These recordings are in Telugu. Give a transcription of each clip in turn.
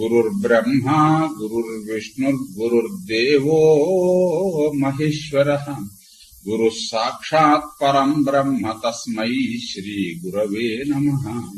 गुरुर्ब्रह्मा गुरुर्विष्णुर्गुरुर्देवो महेश्वर। गुरुः साक्षात् परम् ब्रह्म नम श्रीगुरवे नमः।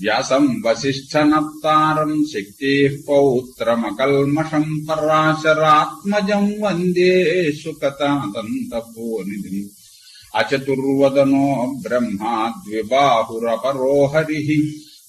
व्यासम् वसिष्ठनप्तारम् शक्तेः पौत्रमकल्मषम् पराशरात्मजम् वंदे सुकतादन्तपोनिधिम् अचतुर्वदनो ब्रह्मा द्विबाहुरपरो हरिः।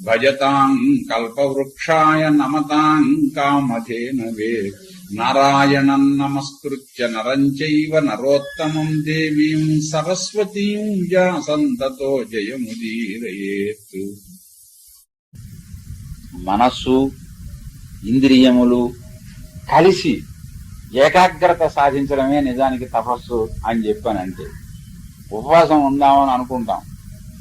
భజతాం కల్పవృక్షాయ నమతాం కామధేనవే నారాయణం నమస్కృత్య నరం చైవ నరోత్తమం దేవీం సరస్వతీం వ్యాసంతతో జయముదీరయేత్ మనస్సు ఇంద్రియములు కలిసి ఏకాగ్రత సాధించడమే నిజానికి తపస్సు అని చెప్పానంటే ఉపవాసం ఉందామని అనుకుంటాం.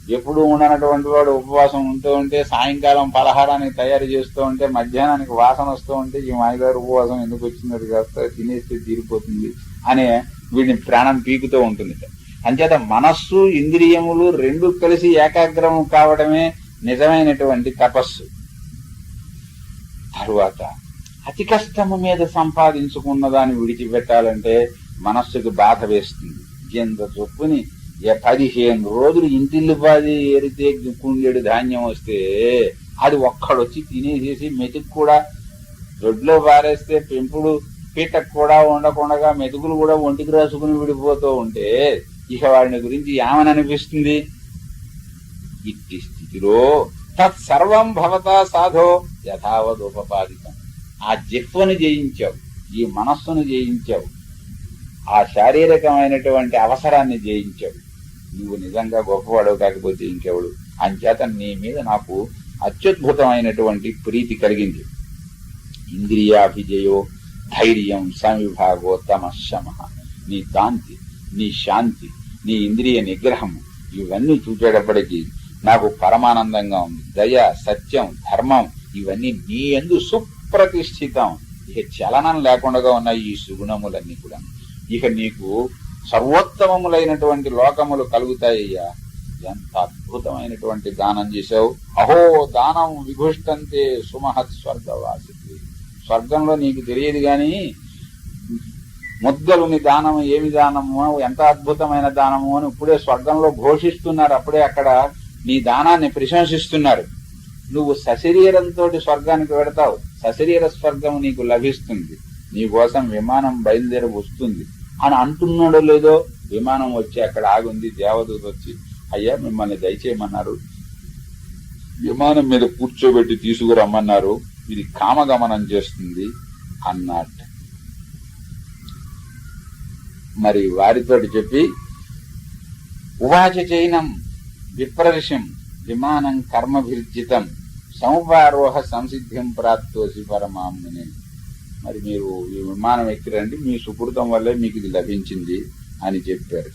ఎప్పుడు ఉండనటువంటి వాడు ఉపవాసం ఉంటూ ఉంటే సాయంకాలం పలహారానికి తయారు చేస్తూ ఉంటే మధ్యాహ్నానికి వాసన వస్తూ ఉంటే ఈ మాయగారు ఉపవాసం ఎందుకు వచ్చినది కాస్త తినేస్తే తీరిపోతుంది అనే వీడిని ప్రాణం పీకుతూ ఉంటుంది. అంచేత మనస్సు ఇంద్రియములు రెండు కలిసి ఏకాగ్రము కావడమే నిజమైనటువంటి తపస్సు. తరువాత అతి కష్టము మీద సంపాదించుకున్న దాన్ని విడిచిపెట్టాలంటే మనస్సుకు బాధ వేస్తుంది. ఎంత చొప్పుని పదిహేను రోజులు ఇంటిల్లు పాది ఏరితే కుండెడు ధాన్యం వస్తే అది ఒక్కడొచ్చి తినేసేసి మెతుకు కూడా దొడ్లో పారేస్తే పెంపుడు పీటకు కూడా ఉండకుండా మెతుకులు కూడా ఒంటికి రాసుకుని విడిపోతూ ఉంటే ఇక వాడిని గురించి ఏమని అనిపిస్తుంది ఇట్టి స్థితిలో తత్సర్వం భవతా సాధో యథావదోపపాదితం ఆ జిహ్వను జయించావు ఈ మనస్సును జయించావు ఆ శారీరకమైనటువంటి అవసరాన్ని జయించావు. నువ్వు నిజంగా గొప్పవాడవు కాకపోతే ఇంకెవడు. అంచేత నీ మీద నాకు అత్యద్భుతమైనటువంటి ప్రీతి కలిగింది. ఇంద్రియాభిజయో ధైర్యం సంవిభాగోత్తమ శమ నీ కాంతి నీ శాంతి నీ ఇంద్రియ నిగ్రహము ఇవన్నీ చూసేటప్పటికీ నాకు పరమానందంగా ఉంది. దయ సత్యం ధర్మం ఇవన్నీ నీ ఎందు సుప్రతిష్ఠితం. ఇక చలనం లేకుండా ఉన్న ఈ సుగుణములన్నీ కూడా ఇక నీకు సర్వోత్తమములైనటువంటి లోకములు కలుగుతాయ్యా. ఎంత అద్భుతమైనటువంటి దానం చేశావు. అహో దానం విభుష్టంతే సుమహత్ స్వర్గవాసి స్వర్గంలో నీకు తెలియదు గాని ముద్దలుని దానము ఏమి దానము ఎంత అద్భుతమైన దానము అని ఇప్పుడే స్వర్గంలో ఘోషిస్తున్నారు. అప్పుడే అక్కడ నీ దానాన్ని ప్రశంసిస్తున్నారు. నువ్వు సశరీరంతో స్వర్గానికి వెడతావు. సశరీర స్వర్గం నీకు లభిస్తుంది. నీ కోసం విమానం బయలుదేరి వస్తుంది. అని అంటున్నాడో లేదో విమానం వచ్చి అక్కడ ఆగుంది. దేవదూత వచ్చి అయ్యా మిమ్మల్ని దయచేయమన్నారు. విమానం మీద కూర్చోబెట్టి తీసుకురమ్మన్నారు. ఇది కామగమనం చేస్తుంది అన్నట్టు మరి వారితో చెప్పి ఉవాచ చైనం విప్రర్షం విమానం కర్మభిర్జితం సముపారోహ సంసిద్ధ్యం ప్రాప్తోసి పరమాముని మరి మీరు ఈ విమానం ఎక్కిరండి మీ సుకృతం వల్లే మీకు ఇది లభించింది అని చెప్పారు.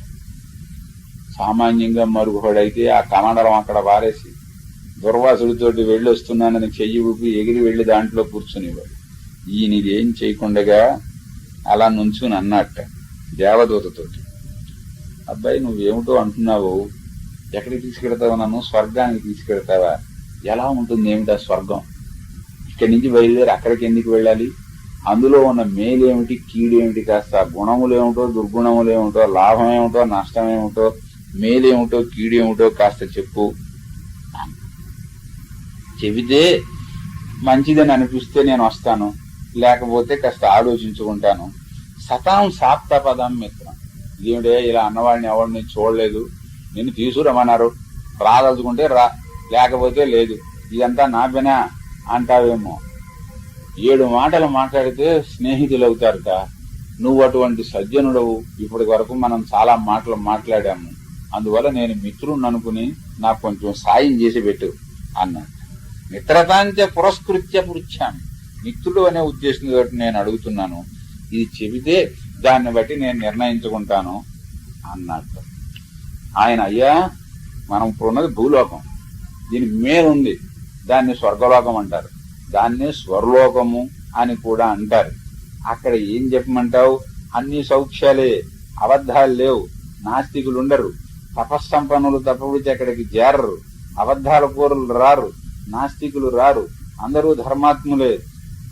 సామాన్యంగా మరుగుడైతే ఆ కమండలం అక్కడ వారేసి దుర్వాసుడితోటి వెళ్ళి వస్తున్నానని చెయ్యి ఊపి ఎగిరి వెళ్ళి దాంట్లో కూర్చునేవాడు. ఈయన ఇది ఏం చేయకుండగా అలా నుంచుని అన్నట్ట దేవదూతతోటి. అబ్బాయి నువ్వేమిటో అంటున్నావు? ఎక్కడికి తీసుకెడతావు నన్ను? స్వర్గానికి తీసుకెడతావా? ఎలా ఉంటుంది ఏమిటా స్వర్గం? ఇక్కడి నుంచి బయలుదేరి అక్కడికి ఎందుకు వెళ్ళాలి? అందులో ఉన్న మేలేమిటి కీడేమిటి కాస్త గుణములేమిటో దుర్గుణములేమిటో లాభం ఏమిటో నష్టం ఏమిటో మేలేమిటో కీడేమిటో కాస్త చెప్పు. చెబితే మంచిదని అనిపిస్తే నేను వస్తాను లేకపోతే కాస్త ఆలోచించుకుంటాను. సతాం సాప్త పదం మిత్రం. ఇదేమిటే ఇలా అన్నవాడిని ఎవరిని చూడలేదు. నిన్ను తీసుకురమ్మన్నారు. రాదలుచుకుంటే రా లేకపోతే లేదు. ఇదంతా నా పైన అంటావేమో. ఏడు మాటలు మాట్లాడితే స్నేహితులు అవుతారట నువ్వు అటువంటి సజ్జనుడవు. ఇప్పటి వరకు మనం చాలా మాటలు మాట్లాడాము. అందువల్ల నేను మిత్రుని అనుకుని నాకు కొంచెం సాయం చేసి పెట్టు అన్నాడు మిత్రతాంచ పురస్కృత్య పురుచ్చాను మిత్రుడు అనే ఉద్దేశంతో నేను అడుగుతున్నాను. ఇది చెబితే దాన్ని బట్టి నేను నిర్ణయించుకుంటాను అన్నట్టు ఆయన అయ్యా మనం ఇప్పుడు ఉన్నది భూలోకం. దీనికి మేలుంది. దాన్ని స్వర్గలోకం అంటారు. దాన్నే స్వర్లోకము అని కూడా అంటారు. అక్కడ ఏం చెప్పమంటావు? అన్ని సౌఖ్యాలే అబద్ధాలు లేవు నాస్తికులు ఉండరు తపస్సంపన్నులు తప్పబడితే అక్కడికి చేరరు అబద్ధాల కూరలు రారు నాస్తికులు రారు. అందరూ ధర్మాత్ములే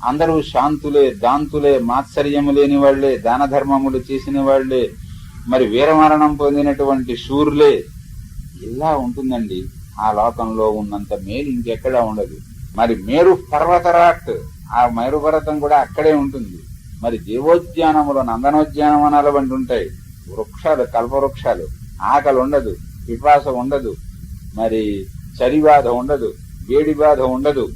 అందరూ శాంతులే దాంతులే మాత్సర్యము లేని వాళ్ళే దాన ధర్మములు చేసిన వాళ్ళే మరి వీరమరణం పొందినటువంటి శూర్లే. ఇలా ఉంటుందండి. ఆ లోకంలో ఉన్నంత మేలు ఇంకెక్కడా ఉండదు. మరి మేరు పర్వతరాట్ ఆ మేరు పర్వతం కూడా అక్కడే ఉంటుంది. మరి దేవోద్యానములు నందనోద్యానవనాలు వంటి ఉంటాయి. వృక్షాలు కల్పవృక్షాలు. ఆకలి ఉండదు పిపాస ఉండదు. మరి చలి బాధ ఉండదు వేడి బాధ ఉండదు.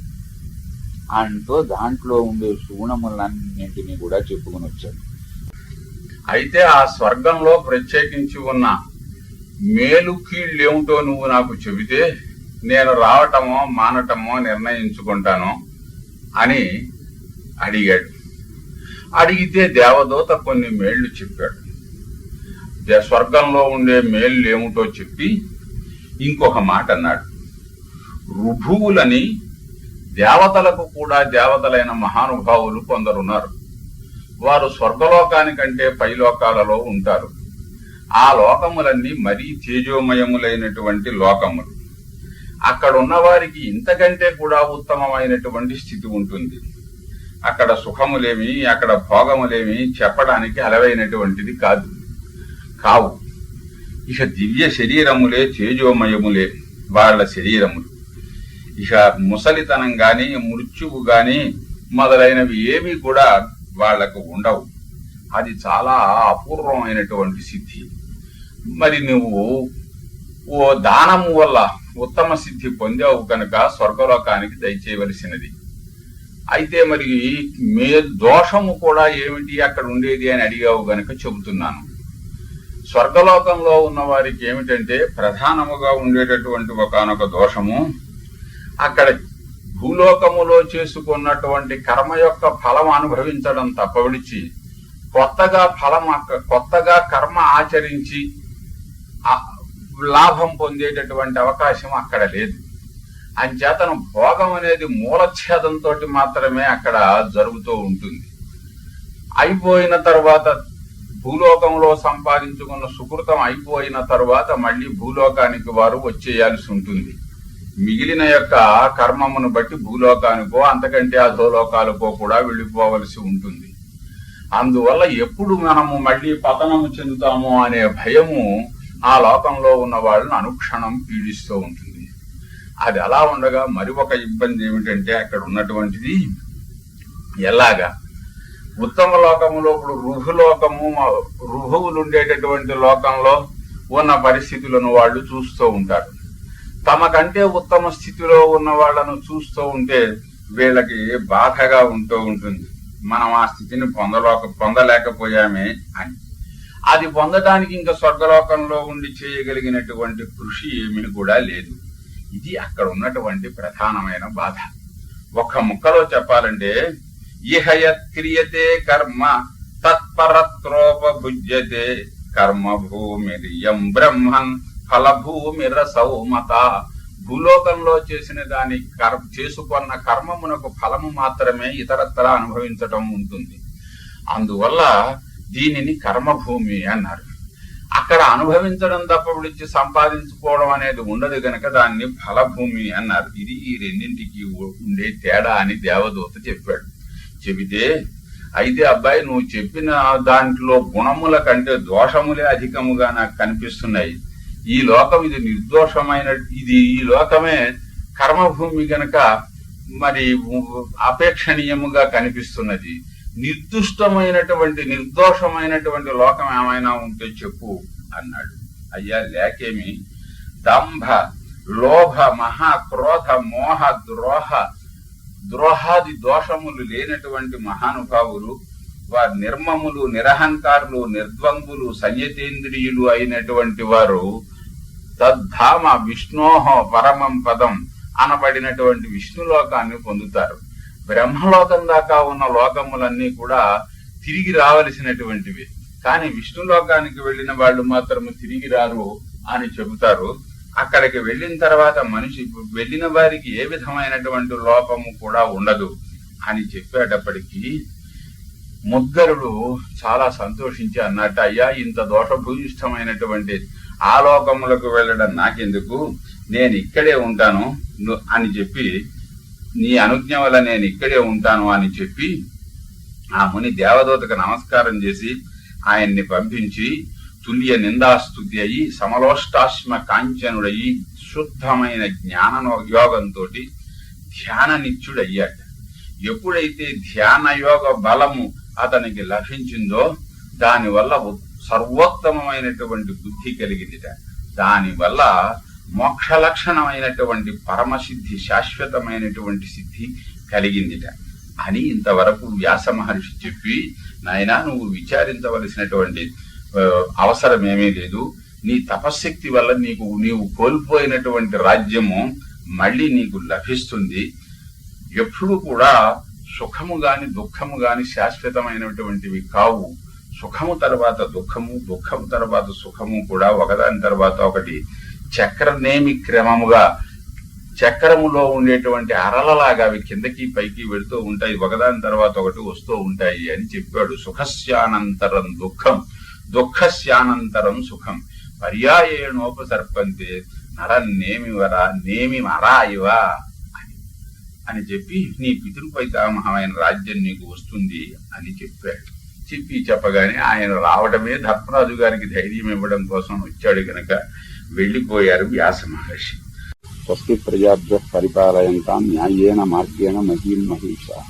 అంటూ దాంట్లో ఉండే సుగుణములన్నింటినీ కూడా చెప్పుకుని వచ్చాడు అయితే ఆ స్వర్గంలో ప్రత్యేకించి ఉన్న మేలు కీళ్ళేమిటో నువ్వు నాకు చెబితే నేను రావటమో మానటమో నిర్ణయించుకుంటాను అని అడిగాడు. అడిగితే దేవదూత కొన్ని మేళ్ళు చెప్పాడు. దే- స్వర్గంలో ఉండే మేళ్ళు ఏమిటో చెప్పి ఇంకొక మాట అన్నాడు. రుభువులని దేవతలకు కూడా దేవతలైన మహానుభావులు కొందరున్నారు. వారు స్వర్గలోకానికంటే పైలోకాలలో ఉంటారు. ఆ లోకములన్నీ మరీ తేజోమయములైనటువంటి లోకములు. అక్కడ ఉన్న వారికి ఇంతకంటే కూడా ఉత్తమమైనటువంటి స్థితి ఉంటుంది. అక్కడ సుఖములేమి అక్కడ భోగములేమి చెప్పడానికి అలవైనటువంటిది కాదు. కావు. ఇక దివ్య శరీరములే తేజోమయములే వాళ్ళ శరీరములు. ఇక ముసలితనం గాని మృత్యువు గాని మొదలైనవి ఏమీ కూడా వాళ్ళకు ఉండవు. అది చాలా అపూర్వమైనటువంటి సిద్ధి. మరి నువ్వు ఓ దానము వల్ల ఉత్తమ సిద్ధి పొందావు కనుక స్వర్గలోకానికి దయచేయవలసినది. అయితే మరి మే దోషము కూడా ఏమిటి అక్కడ ఉండేది అని అడిగావు గనక చెబుతున్నాను. స్వర్గలోకంలో ఉన్న వారికి ఏమిటంటే ప్రధానముగా ఉండేటటువంటి ఒకనొక దోషము అక్కడ భూలోకములో చేసుకున్నటువంటి కర్మ యొక్క ఫలం అనుభవించడం తప్ప విడిచి కొత్తగా ఫలం అక్క- కొత్తగా కర్మ ఆచరించి లాభం పొందేటటువంటి అవకాశం అక్కడ లేదు. అంచేతను భోగం అనేది మూలఛేదంతో మాత్రమే అక్కడ జరుగుతూ ఉంటుంది. అయిపోయిన తర్వాత భూలోకంలో సంపాదించుకున్న సుకృతం అయిపోయిన తర్వాత మళ్ళీ భూలోకానికి వారు వచ్చేయాల్సి ఉంటుంది. మిగిలిన యొక్క కర్మమును బట్టి భూలోకానికో అంతకంటే అధోలోకాలకో కూడా వెళ్ళిపోవలసి ఉంటుంది. అందువల్ల ఎప్పుడు మనము మళ్ళీ పతనము చెందుతాము అనే భయము ఆ లోకంలో ఉన్న వాళ్ళని అనుక్షణం పీడిస్తూ ఉంటుంది. అది అలా ఉండగా మరి ఒక ఇబ్బంది ఏమిటంటే అక్కడ ఉన్నటువంటిది ఎలాగా? ఉత్తమ లోకములో ఇప్పుడు రుహులోకము రుహువులు ఉండేటటువంటి లోకంలో ఉన్న పరిస్థితులను వాళ్ళు చూస్తూ ఉంటారు. తమకంటే ఉత్తమ స్థితిలో ఉన్న వాళ్ళను చూస్తూ ఉంటే వీళ్ళకి బాధగా ఉంటూ ఉంటుంది. మనం ఆ స్థితిని పొందలోక పొందలేకపోయామే అని. అది పొందడానికి ఇంకా స్వర్గలోకంలో ఉండి చేయగలిగినటువంటి కృషి ఏమీ కూడా లేదు. ఇది అక్కడ ఉన్నటువంటి ప్రధానమైన బాధ. ఒక్క ముక్కలో చెప్పాలంటే ఇహయత్ క్రియతే కర్మ తత్పరత్రోపభుజ్యతే కర్మ భూమిరియం బ్రహ్మన్ ఫలభూమిరసౌ రసౌమత. భూలోకంలో చేసిన దాని కర్ చేసుకున్న కర్మమునకు ఫలము మాత్రమే ఇతరత్ర అనుభవించటం ఉంటుంది. అందువల్ల దీనిని కర్మభూమి అన్నారు. అక్కడ అనుభవించడం తప్ప విడిచి సంపాదించుకోవడం అనేది ఉండదు గనక దాన్ని ఫలభూమి అన్నారు. ఇది ఈ రెండింటికి ఉండే తేడా అని దేవదూత చెప్పాడు. చెబితే అయితే అబ్బాయి నువ్వు చెప్పిన దాంట్లో గుణముల కంటే దోషములే అధికముగా నాకు కనిపిస్తున్నాయి. ఈ లోకం ఇది నిర్దోషమైన ఇది ఈ లోకమే కర్మభూమి గనక మరి అపేక్షణీయముగా కనిపిస్తున్నది. నిర్దుష్టమైనటువంటి నిర్దోషమైనటువంటి లోకం ఏమైనా ఉంటే చెప్పు అన్నాడు. అయ్యా లేకేమి? దంభ లోభ మహా క్రోధ మోహ ద్రోహ ద్రోహాది దోషములు లేనటువంటి మహానుభావులు వారు నిర్మములు నిరహంకారులు నిర్ద్వంగులు సంయతేంద్రియులు అయినటువంటి వారు తద్ధామ విష్ణోహ పరమం పదం అనబడినటువంటి విష్ణులోకాన్ని పొందుతారు. బ్రహ్మలోకం దాకా ఉన్న లోకములన్నీ కూడా తిరిగి రావలసినటువంటివి. కానీ విష్ణు లోకానికి వెళ్ళిన వాళ్ళు మాత్రం తిరిగి రారు అని చెబుతారు. అక్కడికి వెళ్ళిన తర్వాత మనిషి వెళ్ళిన వారికి ఏ విధమైనటువంటి లోపము కూడా ఉండదు అని చెప్పేటప్పటికీ ముద్గరుడు చాలా సంతోషించి అన్నట్టు అయ్యా ఇంత దోషభూయిష్టమైనటువంటి ఆ లోకములకు వెళ్ళడం నాకెందుకు? నేను ఇక్కడే ఉంటాను అని చెప్పి నీ అనుజ్ఞ వల్ల నేను ఇక్కడే ఉంటాను అని చెప్పి ఆ ముని దేవదూతకు నమస్కారం చేసి ఆయన్ని పంపించి తుల్య నిందాస్తుతి అయి సమలోష్టాశ్మ కాంచనుడయి శుద్ధమైన జ్ఞాన యోగంతో ధ్యాన నిత్యుడయ్యాడు ఎప్పుడైతే ధ్యాన యోగ బలము అతనికి లభించిందో దానివల్ల సర్వోత్తమమైనటువంటి బుద్ధి కలిగిందిట. దానివల్ల మోక్ష లక్షణమైనటువంటి పరమసిద్ధి శాశ్వతమైనటువంటి సిద్ధి కలిగిందిట. అని ఇంతవరకు వ్యాస మహర్షి చెప్పి నాయనా నువ్వు విచారించవలసినటువంటి అవసరం ఏమీ లేదు. నీ తపశ్శక్తి వల్ల నీకు నీవు కోల్పోయినటువంటి రాజ్యము మళ్ళీ నీకు లభిస్తుంది. ఎప్పుడు కూడా సుఖము గాని దుఃఖము గాని శాశ్వతమైనటువంటివి కావు. సుఖము తర్వాత దుఃఖము దుఃఖము తర్వాత సుఖము కూడా ఒకదాని తర్వాత ఒకటి చక్రనేమి క్రమముగా చక్రములో ఉండేటువంటి అరలలాగా అవి కిందకి పైకి వెళుతూ ఉంటాయి. ఒకదాని తర్వాత ఒకటి వస్తూ ఉంటాయి అని చెప్పాడు. సుఖస్యానంతరం దుఃఖం. దుఃఖస్యానంతరం సుఖం. పర్యాయేణోపసర్పంతే నర నేమివరా నేమి మరా ఇవా అని. అని చెప్పి నీ పితృపైతామహమైన రాజ్యం నీకు వస్తుంది అని చెప్పాడు. చెప్పి చెప్పగానే ఆయన రావడమే ధర్మరాజు గారికి ధైర్యం ఇవ్వడం కోసం వచ్చాడు గనక. వెళ్ళిపోయారు వ్యాస మహర్షి. స్వస్తి ప్రజాభ్య పరిపాలయంతాం న్యాయేన మార్గేణ మహీం మహిషా.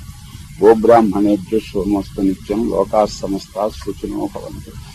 గోబ్రాహ్మణేభ్య శుభమస్తు నిత్యం లోకా సమస్తా సుఖినో భవంతు.